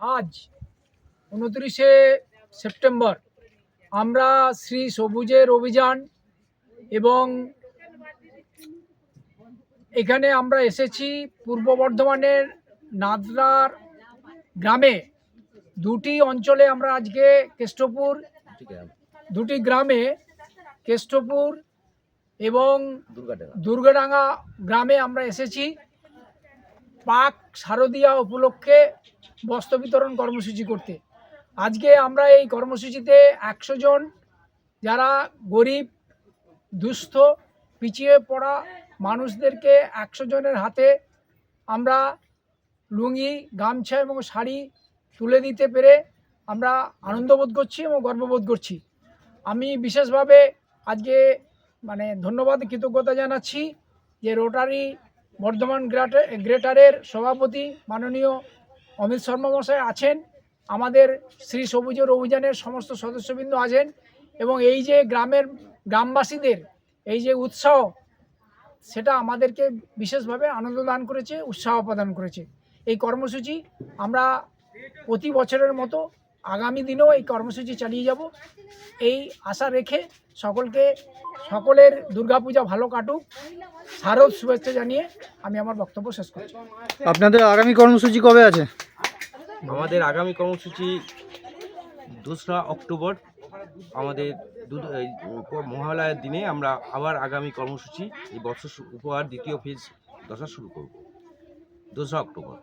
আজ উনত্রিশে সেপ্টেম্বর আমরা শ্রী সবুজের অভিযান এবং এখানে আমরা এসেছি পূর্ব বর্ধমানের নাদরার গ্রামে। দুটি অঞ্চলে আমরা আজকে কেষ্টপুর দুটি গ্রামে কেষ্টপুর এবং দুর্গাডাঙ্গা। গ্রামে আমরা এসেছি। পাক শারদীয়া উপলক্ষে বস্ত্র বিতরণ কর্মসূচি করতে। আজকে আমরা এই কর্মসূচিতে একশো জন যারা গরিব, দুস্থ, পিছিয়ে পড়া মানুষদেরকে একশো জনের হাতে আমরা লুঙ্গি, গামছা এবং শাড়ি তুলে দিতে পেরে আমরা আনন্দবোধ করছি এবং গর্ববোধ করছি। আমি বিশেষভাবে আজকে মানে ধন্যবাদ, কৃতজ্ঞতা জানাচ্ছি যে রোটারি বর্ধমান গ্রেটার গ্রেটারের সভাপতি মাননীয় অমিত শর্মা মশাই আছেন। আমাদের শ্রী সবুজের অভিযানের সমস্ত সদস্যবৃন্দ আছেন এবং এই যে গ্রামের গ্রামবাসীদের এই যে উৎসাহ, সেটা আমাদেরকে বিশেষভাবে আনন্দ দান করেছে, উৎসাহ প্রদান করেছে। এই কর্মসূচি আমরা প্রতি বছরের মতো আগামী দিনেও এই কর্মসূচি চালিয়ে যাব। এই আশা রেখে সকলকে সকলের দুর্গাপূজা ভালো কাটুক। শারদ শুভেচ্ছা জানিয়ে আমি আমার বক্তব্য শেষ করছি। আপনাদের আগামী কর্মসূচি কবে আছে? আমাদের আগামী কর্মসূচি দোসরা অক্টোবর। আমাদের মহালয়ার দিনে আমরা আবার আগামী কর্মসূচি এই বর্ষ উপহার দ্বিতীয় ফেজ দশা শুরু করব। দোসরা অক্টোবর।